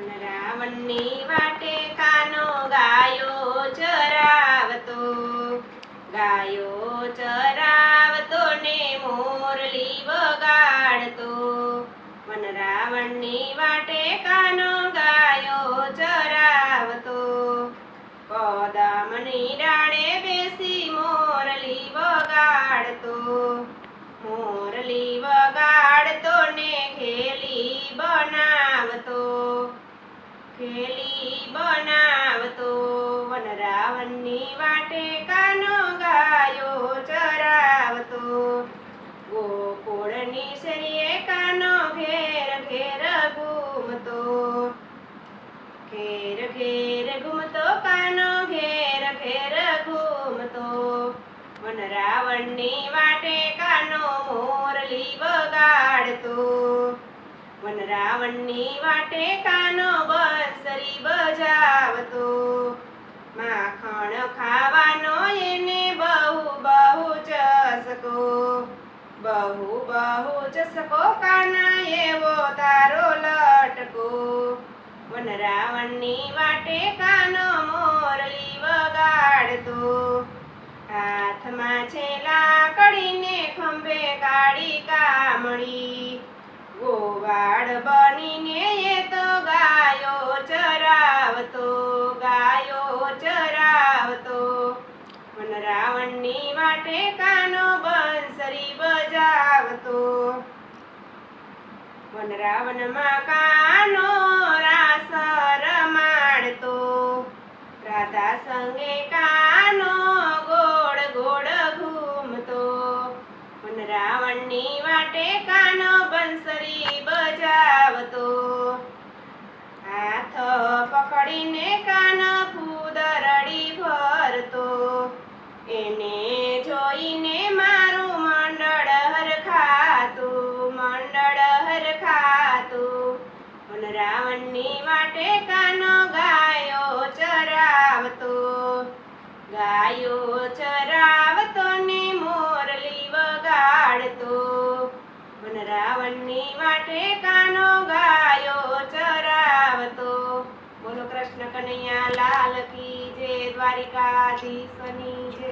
અને રાવણની વાટે કાનો ગાયો ચરાવતો. ગાયો ચરાવતો ને મોરલી વગાડતો. મન રાવણની વાટે કાનો ગાયો ચરાવતો. પદામની ડાળે ખેલી બનાવતો વન રાવણની વાટે કાનો ગાયો ચરાવતો. ગોકુળની શરીએ કાનો ઘેર ઘેર ઘૂમતો. ઘેર ઘેર ઘૂમતો, કાનો ઘેર ઘેર ઘૂમતો. વન રાવણની વાટે કાનો મોરલી બગાડતો વન રાવણની વાટે કાનો બંસરી બજાવતો. માખણ ખાવાનો એને બહુ બહુ ચસકો. બહુ બહુ ચસકો કાના એવો તારો લટકો. વનરાવણની વાટે કાનો મોરલી વગાડતો. હાથમાં છે રાવણની વાટે કાનો બંસરી બજાવતો. વન રાવણમાં કાનો રાસ રમાડતો રાધા સંગે કાનો ગોળ ગોળ ઘૂમતો. વન રાવણની વાટે કાનો જોઈને મારું મંડળ હરખાતું મંડળ હરખાતું. મન રાવણની વાટે કાનો ગાયો ચરાવતો. ગાયો ચરાવતો ને મોરલી વગાડતો. મન રાવણની વાટે કાનો ગાયો ચરાવતો. બોલો કૃષ્ણ કનૈયા, લાલ કી જય દ્વારિકાધીશની જય.